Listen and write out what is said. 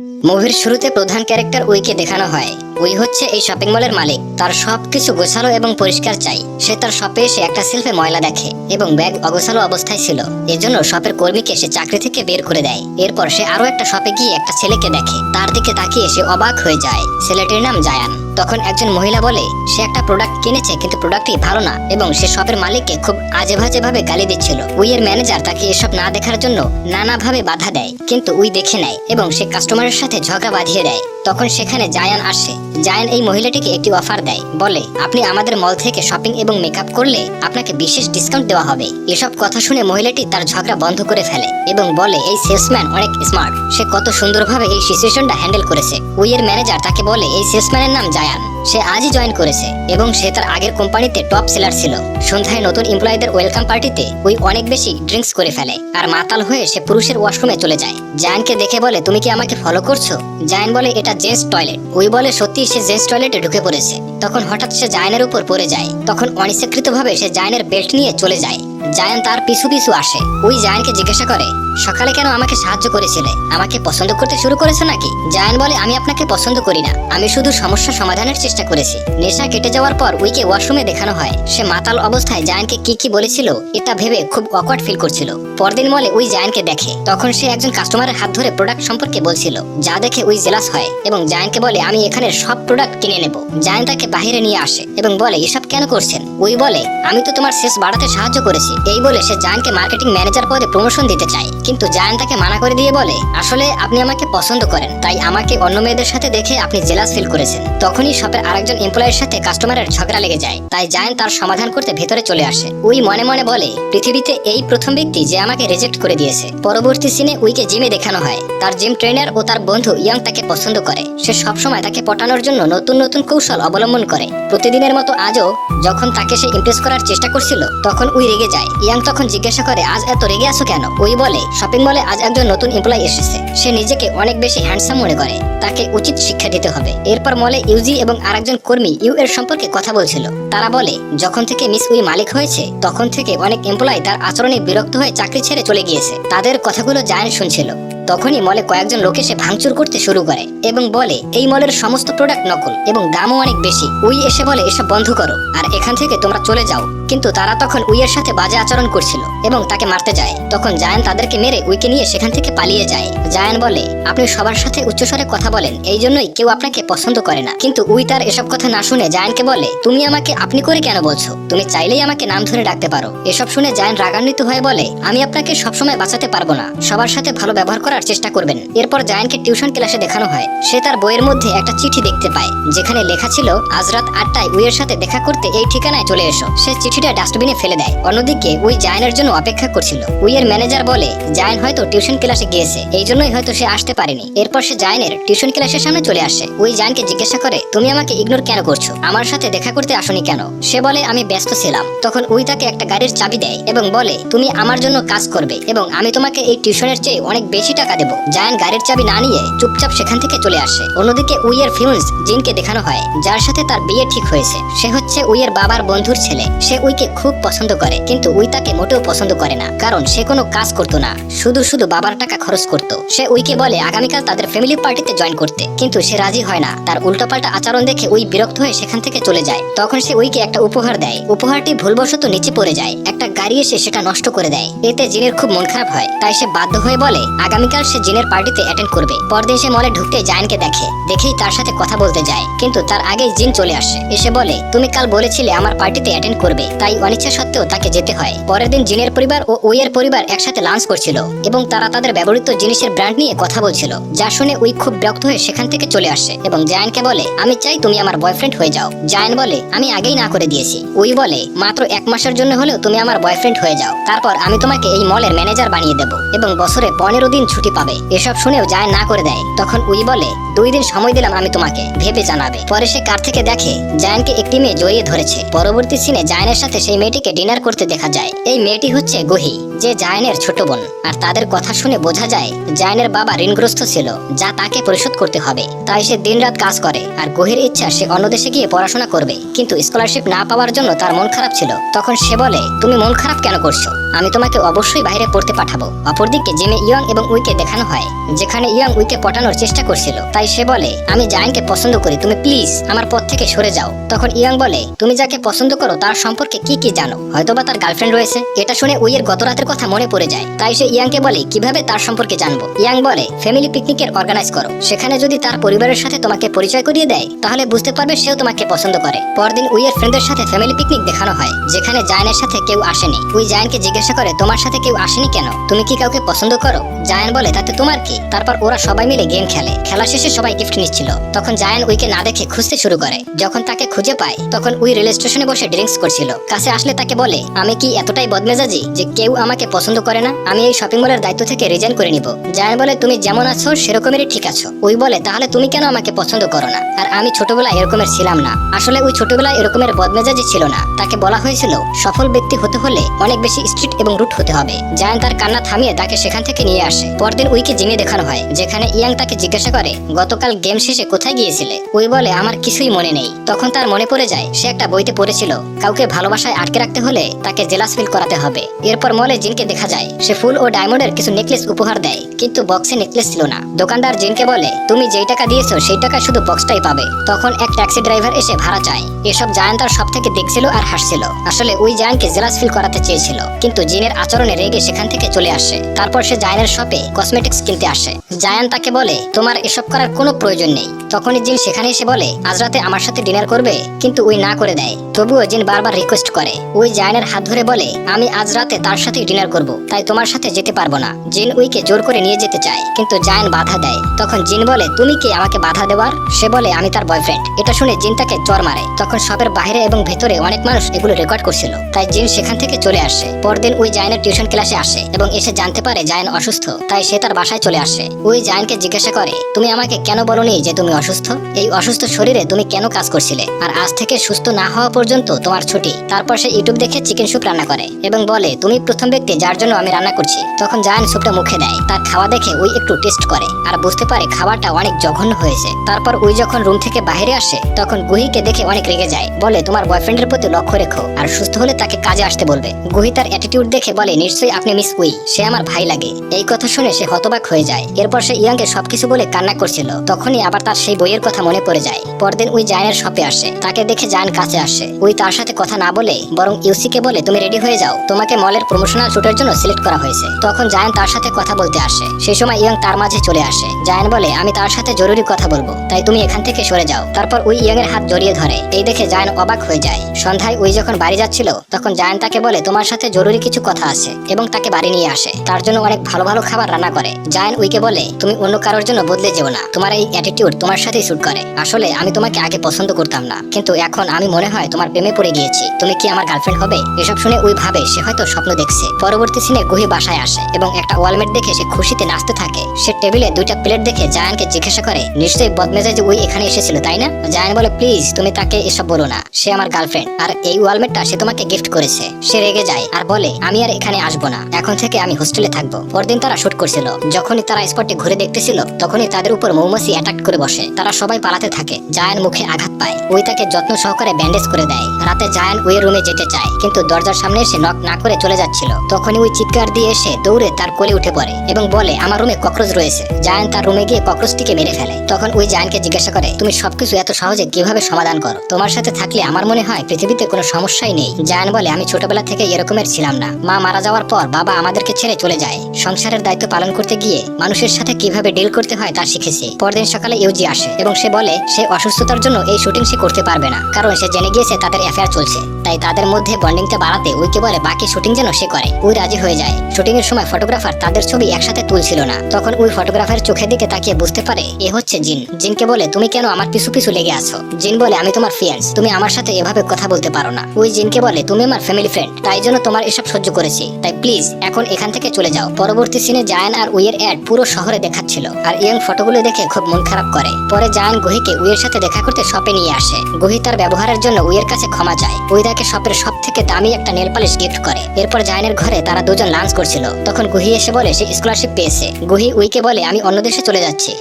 মুভির শুরুতে প্রধান ক্যারেক্টার উইকে দেখানো হয়। উই হচ্ছে এই শপিং মলের মালিক। তার সবকিছু গোছালো এবং পরিষ্কার চাই। সে তার শপে এসে একটা সেলফে ময়লা দেখে এবং ব্যাগ অগোছালো অবস্থায় ছিল। এজন্য শপের কর্মীকে সে চাকরি থেকে বের করে দেয়। এরপর সে আরও একটা শপে গিয়ে একটা ছেলেকে দেখে। তার দিকে তাকিয়ে সে অবাক হয়ে যায়। ছেলেটির নাম জায়ান। তখন একজন মহিলা বলে, সে একটা প্রোডাক্ট কিনেছে, কিন্তু প্রোডাক্টটি ভালো না। এবং সে শপের মালিককে খুব আজেভাজে ভাবে গালি দিচ্ছিল। উইয়ের ম্যানেজার তাকে এসব না দেখার জন্য নানাভাবে বাধা দেয়, কিন্তু উই দেখে নেয় এবং সে কাস্টমারের সাথে ঝগড়া বাঁধিয়ে দেয়। তখন সেখানে জায়ান আসে। জায়ান এই মহিলাটিকে একটি অফার দেয়। বলে, আপনি আমাদের মল থেকে শপিং এবং মেকআপ করলে আপনাকে বিশেষ ডিসকাউন্ট দেওয়া হবে। এসব কথা শুনে মহিলাটি তার ঝগড়া বন্ধ করে ফেলে এবং বলে, এই সেলসম্যান অনেক স্মার্ট। সে কত সুন্দরভাবে এই সিচুয়েশনটা হ্যান্ডেল করেছে। উইয়ের ম্যানেজার তাকে বলে, এই সেলসম্যানের নাম জায়ান। সে আজই জয়েন করেছে এবং সে তার আগের কোম্পানিতে টপ সেলার ছিল। সন্ধ্যায় নতুন এমপ্লয়ীদের ওয়েলকাম পার্টিতে উই অনেক বেশি ড্রিঙ্কস করে ফেলে আর মাতাল হয়ে সে পুরুষের ওয়াশরুমে চলে যায়। জায়ানকে দেখে বলে, তুমি কি আমাকে ফলো করছ? জায়ান বলে, এটা জেন্টস টয়লেট ওই বলে সত্যি সে জেন্টস টয়লেটে ঢুকে পড়েছে। তখন হঠাৎ সে জায়ানের উপর পড়ে যায়। তখন অনিচ্ছাকৃতভাবে সে জায়ানের বেল্ট নিয়ে চলে যায়। জায়ান তার পিছু পিছু আসে। উই জায়ানকে জিজ্ঞাসা করে, সকালে কেন আমাকে সাহায্য করেছিলে? আমাকে পছন্দ করতে শুরু করেছ নাকি? জায়ান বলে, আমি আপনাকে পছন্দ করি না। আমি শুধু সমস্যা সমাধানের চেষ্টা করেছি। নেশা কেটে যাওয়ার পর উইকে ওয়াশরুমে দেখানো হয়। সে মাতাল অবস্থায় জায়ানকে কি কি বলেছিল, এটা ভেবে খুব অকওয়ার্ড ফিল করছিল। পরদিন মলে উই জায়ানকে দেখে। তখন সে একজন কাস্টমারের হাত ধরে প্রোডাক্ট সম্পর্কে বলছিল, যা দেখে উই জেলাস হয় এবং জায়ানকে বলে, আমি এখানে সব প্রোডাক্ট কিনে নেব। জায়ান তাকে বাহিরে নিয়ে আসে এবং বলে, এসব কেন করছেন? উই বলে, আমি তো তোমার শেষ বাড়াতে সাহায্য করেছি। এই বলে সে জায়ানকে মার্কেটিং ম্যানেজার পদে প্রমোশন দিতে চায়। কিন্তু জায়ান তাকে মানা করে দিয়ে বলে, আসলে আপনি আমাকে পছন্দ করেন, তাই আমাকে অন্য মেয়েদের সাথে দেখে আপনি জেলাস ফিল করেছেন। তখনই শপের আরেকজন এমপ্লয়ের সাথে কাস্টমারের ঝগড়া লেগে যায়, তাই জায়ান তার সমাধান করতে ভেতরে চলে আসে। উই মনে মনে বলে, পৃথিবীতে এই প্রথম ব্যক্তি যে আমাকে রিজেক্ট করে দিয়েছে। পরবর্তী সিনে উইকে জিমে দেখানো হয়। তার জিম ট্রেনার ও তার বন্ধু ইয়াং তাকে পছন্দ করে। সে সবসময় তাকে পটানোর জন্য নতুন নতুন কৌশল অবলম্বন করে। প্রতিদিনের মতো আজও যখন তাকে সে ইমপ্রেস করার চেষ্টা করছিল, তখন উই রেগে যায়। ইয়াং তখন জিজ্ঞাসা করে, আজ এত রেগে আছো কেন? ওই বলে, শপিং মলে আজ একজন নতুন এমপ্লয় এসেছে। সে নিজেকে অনেক বেশি হ্যান্ডসাম মনে করে। তাকে উচিত শিক্ষা দিতে হবে। এরপর মলে ইউজি এবং আরেকজন কর্মী ইউ এর সম্পর্কে কথা বলছিল। তারা বলে, যখন থেকে মিস উই মালিক হয়েছে, তখন থেকে অনেক এমপ্লয় তার আচরণে বিরক্ত হয়ে চাকরি ছেড়ে চলে গিয়েছে। তাদের কথাগুলো জায়ান শুনছিল। তখনই মলে কয়েকজন লোক এসে ভাঙচুর করতে শুরু করে এবং বলে, এই মলের সমস্ত প্রোডাক্ট নকল এবং দামও অনেক বেশি। উই এসে বলে, এসব বন্ধ করো আর এখান থেকে তোমরা চলে যাও। কিন্তু তারা তখন উইয়ের সাথে বাজে আচরণ করছিল এবং তাকে মারতে যায়। তখন জায়ান তাদেরকে মেরে উইকে নিয়ে সেখান থেকে পালিয়ে যায়। জায়ান বলে, আপনি সবার সাথে উচ্চস্বরে কথা বলেন, এই জন্যই কেউ আপনাকে পছন্দ করে না। কিন্তু উই তার এসব কথা না শুনে জায়ানকে বলে, তুমি আমাকে আপনি করে কেন বলছো? তুমি চাইলেই আমাকে নাম ধরে ডাকতে পারো। এসব শুনে জায়ান রাগান্বিত হয়ে বলে, আমি আপনাকে সবসময় বাঁচাতে পারব না। সবার সাথে ভালো ব্যবহার করার চেষ্টা করবেন। এরপর জায়ানকে টিউশন ক্লাসে দেখানো হয়। সে তার বইয়ের মধ্যে একটা চিঠি দেখতে পায়, যেখানে লেখা ছিল, আজ রাত আটটায় উইয়ের সাথে দেখা করতে এই ঠিকানায় চলে এসো। সে চিঠিটা ডাস্টবিনে ফেলে দেয়। অন্যদিকে, উই জায়ানের জন্য অপেক্ষা করছিল। উইয়ের ম্যানেজার বলে, জায়ান হয়তো টিউশন ক্লাসে গিয়েছে। এই জন্যই হয়তো সে আসতে পারেনি। এরপর সে জায়ানের টিউশন ক্লাসের সামনে চলে আসে। উই জায়ানকে জিজ্ঞাসা করে, তুমি আমাকে ইগনোর কেন করছ? আমার সাথে দেখা করতে আসনি কেন? সে বলে, আমি ব্যস্ত ছিলাম। তখন উই তাকে একটা গাড়ির চাবি দেয় এবং বলে, তুমি আমার জন্য কাজ করবে এবং আমি তোমাকে এই টিউশনের চেয়ে অনেক বেশি টাকা দেবো। জায়ান গাড়ির চাবি না নিয়ে চুপচাপ সেখান থেকে চলে আসে। অন্যদিকে উইয়ের ফিউন্স জিনকে দেখানো হয়, যার সাথে তার বিয়ে ঠিক হয়েছে। সে হচ্ছে উইয়ের বাবার বন্ধুর ছেলে। সে উইকে খুব পছন্দ করে, কিন্তু উই তাকে মোটেও পছন্দ করে না, কারণ সে কোনো কাজ করতো না। শুধু শুধু বাবার টাকা খরচ করত। সে উইকে বলে, আগামীকাল তাদের ফ্যামিলি পার্টিতে জয়েন করতে। কিন্তু সে রাজি হয় না। তার উল্টোপাল্টা আচরণ দেখে উই বিরক্ত হয়ে সেখান থেকে চলে যায়। তখন সে উইকে একটা উপহার দেয়। উপহারটি ভুলবশত নিচে পড়ে যায়। একটা গাড়ি এসে সেটা নষ্ট করে দেয়। এতে জিনের খুব মন খারাপ হয়। তাই সে বাধ্য হয়ে বলে আগামীকাল সে জিনের পার্টিতে অ্যাটেন্ড করবে। পরদিন সে মলে ঢুকতে জায়ানকে দেখে। দেখেই তার সাথে কথা বলতে যায়। কিন্তু তার আগেই জিন চলে আসে। এসে বলে, তুমি কাল বলেছিলে আমার পার্টিতে অ্যাটেন্ড করবে। তাই অনিচ্ছা সত্ত্বেও তাকে যেতে হয়। পরের দিন জিনের পরিবার ও উইয়ের পরিবার একসাথে লাঞ্চ করছিল এবং তারা তাদের ব্যবহৃত জিনিসের ব্র্যান্ড নিয়ে কথা বলছিল, যা শুনে উই খুব বিরক্ত হয়ে সেখান থেকে চলে আসে এবং জায়ানকে বলে, আমি চাই তুমি আমার বয়ফ্রেন্ড হয়ে যাও। জায়ান বলে, আমি আগেই না করে দিয়েছি। উই বলে, মাত্র এক মাসের জন্য হলেও তুমি আমার বয়ফ্রেন্ড হয়ে যাও। তারপর আমি তোমাকে এই মলের ম্যানেজার বানিয়ে দেবো এবং বছরে পনেরো দিন ছুটি পাবে। এসব শুনেও যায় না করে দেয়। তখন উই বলে, দুই দিন সময় দিলাম আমি তোমাকে। ভেবে জানাবে। পরে সে কার থেকে দেখে, জায়ানকে একটি মেয়ে জড়িয়ে ধরেছে। পরবর্তী সিনে জায়ানের সাথে সেই মেয়েটিকে ডিনার করতে দেখা যায়। এই মেয়েটি হচ্ছে গহি। যে জায়নের ছোট বোন, আর তাদের কথা শুনে বোঝা যায় জায়নের বাবা ঋণগ্রস্ত ছিল, যা তাকে পরিশোধ করতে হবে। তাই সে দিনরাত কাজ করে, আর গহির ইচ্ছা সে অন্য দেশে গিয়ে পড়াশোনা করবে। কিন্তু স্কলারশিপ না পাওয়ার জন্য তার মন খারাপ ছিল। তখন সে বলে, তুমি মন খারাপ কেন করছ? আমি তোমাকে অবশ্যই বাইরে পড়তে পাঠাবো। অপরদিকে জিমে ইয়ং এবং উইকে দেখানো হয়, যেখানে ইয়ং উইকে পটানোর চেষ্টা করছিল। তাই সে বলে, আমি জায়নকে পছন্দ করি, তুমি প্লিজ আমার পথ থেকে সরে যাও। তখন ইয়ং বলে, তুমি যাকে পছন্দ করো তার সম্পর্কে কি কি জানো? হয়তোবা তার গার্লফ্রেন্ড রয়েছে। এটা শুনে উইয়ের গত রাতের কথা মনে পড়ে যায়। তাই সে ইয়াংকে বলে, কীভাবে তার সম্পর্কে জানব? ইয়াং বলে, ফ্যামিলি পিকনিকের অর্গানাইজ করো। সেখানে যদি তার পরিবারের সাথে তোমাকে পরিচয় করিয়ে দেয়, তাহলে বুঝতে পারবে সেও তোমাকে পছন্দ করে। পরদিন উইয়ের ফ্রেন্ডের সাথে ফ্যামিলি পিকনিক দেখানো হয়, যেখানে জায়নের সাথে কেউ আসেনি। উই জায়নকে জিজ্ঞাসা করে, তোমার সাথে কেউ আসেনি কেন? তুমি কি কাউকে পছন্দ করো? জায়ান বলে, তাতে তোমার কি? তারপর ওরা সবাই মিলে গেম খেলে। খেলা শেষে সবাই গিফট নিচ্ছিল। তখন জায়ান উইকে না দেখে খুঁজতে শুরু করে। যখন তাকে খুঁজে পায়, তখন উই রেল স্টেশনে বসে ড্রিঙ্কস করছিল। কাছে আসলে তাকে বলে, আমি কি এতটাই বদমেজাজি যে কেউ আমাকে পছন্দ করে না, আমি এই শপিং মলের দায়িত্ব থেকে রিজাইন করে নিব। জায়ান বলে তুমি যেমন আছো, সেরকমেরই ঠিক আছো। উই বলে, তাহলে তুমি কেন আমাকে পছন্দ করো না? আর আমি ছোটবেলায় এরকমের ছিলাম না। আসলে ওই ছোটবেলায় এরকমের বদমেজাজি ছিল না। তাকে বলা হয়েছিল, সফল ব্যক্তি হতে হলে অনেক বেশি স্ট্রিক্ট এবং রুট হতে হবে। জায়ান তার কান্না থামিয়ে তাকে সেখান থেকে নিয়ে আসে। পরদিন উইকে জিমে দেখানো হয়, যেখানে ইয়াং তাকে জিজ্ঞাসা করে, গতকাল গেম শেষে কোথায় গিয়েছিলে? উই বলে, আমার কিছুই মনে নেই। তখন তার মনে পড়ে যায়, সে একটা বইতে পড়েছিল, কাউকে ভালোবাসায় আটকে রাখতে হলে তাকে জেলাস ফিল করাতে হবে। এরপর মলে জিনকে দেখা যায়। সে ফুল ও ডায়মন্ডের কিছু নেকলেস উপহার দেয়, কিন্তু বক্সে নেকলেস ছিল না। দোকানদার জিনকে বলে, তুমি যেই টাকা দিয়েছ, সেই টাকা শুধু বক্সটাই পাবে। তখন এক ট্যাক্সি ড্রাইভার এসে ভাড়া চায়। এসব জায়ান তার সব থেকে দেখছিল আর হাসছিল। আসলে ওই জায়ানকে জেলাস ফিল করাতে চেয়েছিল, কিন্তু জিনের আচরণে রেগে সেখান থেকে চলে আসে। তারপর সে জায়ানের শপে কসমেটিক্স কিনতে আসে। জায়ান তাকে বলে, তোমার এসব করার কোনো প্রয়োজন নেই। তখনই জিন সেখানে এসে বলে, আজ রাতে আমার সাথে ডিনার করবে, কিন্তু ওই না করে দেয়। তবুও জিন বারবার রিকোয়েস্ট করে। ওই জায়ানের হাত ধরে বলে, আমি আজ রাতে তার সাথে ডিনার করব। তাই তোমার সাথে যেতে পারব না। জিন উইকে জোর করে নিয়ে যেতে চায়, কিন্তু জায়ান বাধা দেয়। তখন জিন বলে, তুমি কি আমাকে বাধা দেওয়ার? সে বলে, আমি তার বয়ফ্রেন্ড এটা শুনে জিন তাকে চর মারে। তখন শপের বাইরে এবং ভেতরে অনেক মানুষ এগুলো রেকর্ড করছিল। তাই জিন সেখান থেকে চলে আসে। পরদিন ওই জায়নের টিউশন ক্লাসে আসে এবং এসে জানতে পারে জায়ন অসুস্থ। তাই সে তার বাসায় চলে আসে। ওই জায়নকে জিজ্ঞাসা করে, তুমি আমাকে কেন বলনি যে তুমি অসুস্থ? এই অসুস্থ শরীরে তুমি কেন কাজ করছিলে? আর আজ থেকে সুস্থ না হওয়া পর্যন্ত তোমার ছুটি? তারপর সে ইউটিউব দেখে চিকেন স্যুপ রান্না করে এবং বলে, তুমি প্রথম ব্যক্তি যার জন্য আমি রান্না করছি। তখন জায়ান স্যুপটা মুখে দেয় তার খাওয়া দেখে ওই একটু টেস্ট করে। আর বুঝতে পারে খাবারটা অনেক জঘন্য হয়েছে। তারপর ওই যখন রুম থেকে বাইরে আসে, তখন গুহিকে দেখে অনেক রেগে যায়। বলে, তোমার বয়ফ্রেন্ডের প্রতি লক্ষ্য রেখো। আর সুস্থ হলে তাকে কাজে আসতে বলবে। গুহি তার অ্যাটিটিউড দেখে বলে, নিশ্চয়ই আপনি মিস উই। সে আমার ভাই লাগে। এই কথা শুনে সে হতবাক হয়ে যায়। এরপর সে ইয়াংকে সবকিছু বলে কান্না করছিল। তখনই আবার তার সেই বইয়ের কথা মনে পড়ে যায়। পরদিন উই জায়নের শপে আসে। তাকে দেখে জায়ন কাছে আসে। উই তার সাথে কথা না বলে, বরং ইউসিকে বলে, তুমি রেডি হয়ে যাও। তোমাকে মলের প্রমোশনাল শুটের জন্য সিলেক্ট করা হয়েছে। তখন জায়ন তার সাথে কথা বলতে আসে। সেই সময় ইয়াং তার মাঝে চলে আসে। জায়ন বলে, আমি তার সাথে জরুরি কথা বলব। তাই তুমি এখান থেকে সরে যাও। তারপর উই ইয়াং এর হাত জড়িয়ে ধরে। এই দেখে জায়ন অবাক হয়ে যায়। সন্ধ্যায় উই যখন বাড়ি যাচ্ছিল, তখন জায়ন তাকে বলে, তোমার সাথে জরুরি কিছু কথা আছে। এবং তাকে বাড়ি নিয়ে আসে। তার জন্য অনেক ভালো ভালো খাবার রান্না করে। জায়ন উইকে বলে, তুমি অন্য কারোর জন্য বদলে যেও না। তোমার এই অ্যাটিটিউড তোমার সাথেই শুট করে। আসলে আমি তোমাকে আগে পছন্দ করতাম না। কিন্তু এখন আমি মনে হয় তোমার প্রেমে পড়ে গিয়েছি। তুমি কি আমার গার্লফ্রেন্ড হবে? এসব শুনে উই ভাবে সে হয়তো স্বপ্ন দেখছে। পরবর্তী সিনে গুহি বাসায় আসে এবং একটা ওয়ালমেট দেখে সে খুশিতে নাচতে থাকে। সে টেবিলে দুইটা প্লেট দেখে জায়ানকে জিজ্ঞাসা করে, নিশ্চয়ই বদমেজাজে ওই এখানে এসেছিল, তাই না? জায়ান বলে, প্লিজ, তুমি তাকে এসব বলো না, সে আমার গার্লফ্রেন্ড আর এই ওয়ালমেটটা সে তোমাকে গিফট করেছে। সে রেগে যায় আর বলে, আমি আর এখানে আসব না। এখন থেকে আমি হোস্টেলে থাকব। পরদিন তারা শুট করছিল। যখনই তারা স্পটে ঘুরে দেখতেছিল, তখনই তাদের উপর মৌমাছি অ্যাটাক করে বসে। তারা সবাই পালাতে থাকে। জায়ান মুখে আঘাত পায়। ওই তাকে যত্ন সহকারে ব্যান্ডেজ করে দেয়। রাতে জায়ান উইয়ের রুমে যেতে চায়, কিন্তু দরজার সামনে এসে নক না করে চলে যাচ্ছিল। তখনই ওই চিৎকার দিয়ে এসে দৌড়ে তার কোলে উঠে পড়ে এবং বলে, আমার রুমে ককরোচ রয়েছে। জায়ান তার রুমে গিয়ে ককরোচটিকে মেরে ফেলে। তখন ওই জায়ানকে জিজ্ঞাসা করে, তুমি সবকিছু এত সহজে কীভাবে সমাধান করো? তোমার সাথে থাকলে আমার মনে হয় পৃথিবীতে কোনো সমস্যাই নেই। জায়ান বলে, আমি ছোটবেলা থেকে এরকমের ছিলাম না। মা মারা যাওয়ার পর বাবা আমাদেরকে ছেড়ে চলে যায়। সংসারের দায়িত্ব পালন করতে গিয়ে মানুষের সাথে কীভাবে ডিল করতে হয় তা শিখেছি। পরদিন সকালে ইউজি আসে এবং সে বলে, সে অসুস্থতার জন্য এই শুটিং সে করতে পারবে না। কারণ সে জেনে গিয়েছে তাদের অ্যাফেয়ার চলছে। তাই তাদের মধ্যে বন্ডিংটা বাড়াতে উইকে বলে, বাকি শুটিং যেন সে করে। উই রাজি হয়ে যায়। শুটিং এর সময় ফটোগ্রাফার তাদের ছবি একসাথে তুলছিল না। তখন উই ফটোগ্রাফারের চোখের দিকে তাকিয়ে বুঝতে পারে, এ হচ্ছে জিন। জিনকে বলে, তুমি কেন আমার পিছু পিছু লেগে আছো? জিন বলে, আমি তোমার ফিয়ান্স তুমি আমার সাথে এভাবে কথা বলতে পারো না। ওই জিনকে বলে, তুমি আমার ফ্যামিলি ফ্রেন্ড তাই জন্য তোমার এসব সহ্য করেছি। তাই প্লিজ এখন এখান থেকে চলে যাও। পরবর্তী সিনে জায়ান আর উইয়ের অ্যাড পুরো শহরে দেখাচ্ছিল। আর ইয়ং ফটোগুলো দেখে খুব মন খারাপ করে। পরে জায়ান গুহিকে উইয়ের সাথে দেখা করতে শপে নিয়ে আসে। গুহি তার ব্যবহারের জন্য উইয়ের কাছে ক্ষমা চায়। উই তাকে শপের সব থেকে দামি একটা নেল পালিশ গিফট করে। এরপর জায়ানের ঘরে তারা দুজন লাঞ্চ করছিল। তখন গুহি এসে বলে, সে স্কলারশিপ পেয়েছে। গুহি উইকে বলে, আমি অন্য দেশে চলে যাচ্ছি।